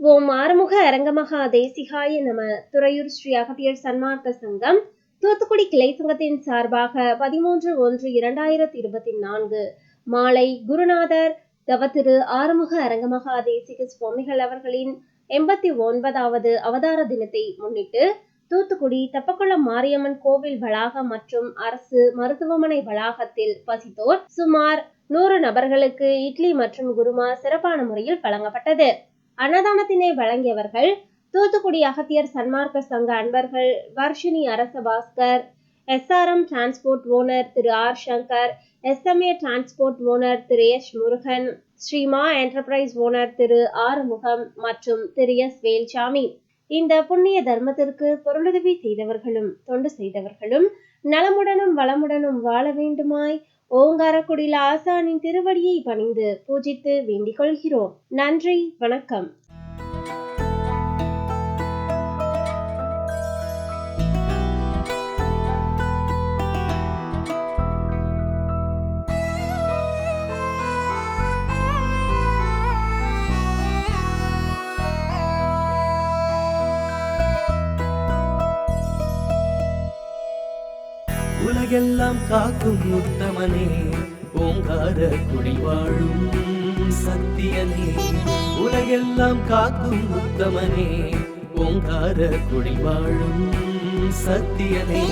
ஓம் ஆறுமுக அரங்கமகா தேசிகாய நம துறையூர் ஸ்ரீ அகத்தியர் சன்மார்க்க சங்கம் தூத்துக்குடி கிளை சங்கத்தின் சார்பாக பதிமூன்று ஒன்று இரண்டாயிரத்தி இருபத்தி நான்கு மாலை குருநாதர் தவத்திரு ஆறுமுக அரங்கமகா தேசிக சுவாமிகள் அவர்களின் எண்பத்தி ஒன்பதாவது அவதார தினத்தை முன்னிட்டு தூத்துக்குடி தெப்பக்குளம் மாரியம்மன் கோவில் வளாகம் மற்றும் அரசு மருத்துவமனை வளாகத்தில் பசித்தோர் சுமார் நூறு நபர்களுக்கு இட்லி மற்றும் குருமா சிறப்பான முறையில் வழங்கப்பட்டது. அன்னதானத்தினை வழங்கியவர்கள் தூத்துக்குடி அகத்தியர் சன்மார்க்க சங்க அன்பர்கள் வர்ஷினி அரச பாஸ்கர் எஸ்ஆர்எம் டிரான்ஸ்போர்ட் ஓனர் திரு R Shankar SMA transport owner திரு S Murugan Shrima enterprise owner திரு ஆறுமுகம் மற்றும் திரு எஸ் வேல்சாமி. இந்த புண்ணிய தர்மத்திற்கு பொருளுதவி செய்தவர்களும் தொண்டு செய்தவர்களும் நலமுடனும் வளமுடனும் வாழ வேண்டுமாய் ஓங்காரக்குடியில் ஆசானின் திருவடியை பணிந்து பூஜித்து வேண்டிக் கொள்கிறோம். நன்றி வணக்கம். உலகெல்லாம் காக்கும் உத்தமனே ஓங்கார குடி வாழும் சத்தியனே. உலகெல்லாம் காக்கும் உத்தமனே ஓங்கார குடி வாழும் சத்தியனே.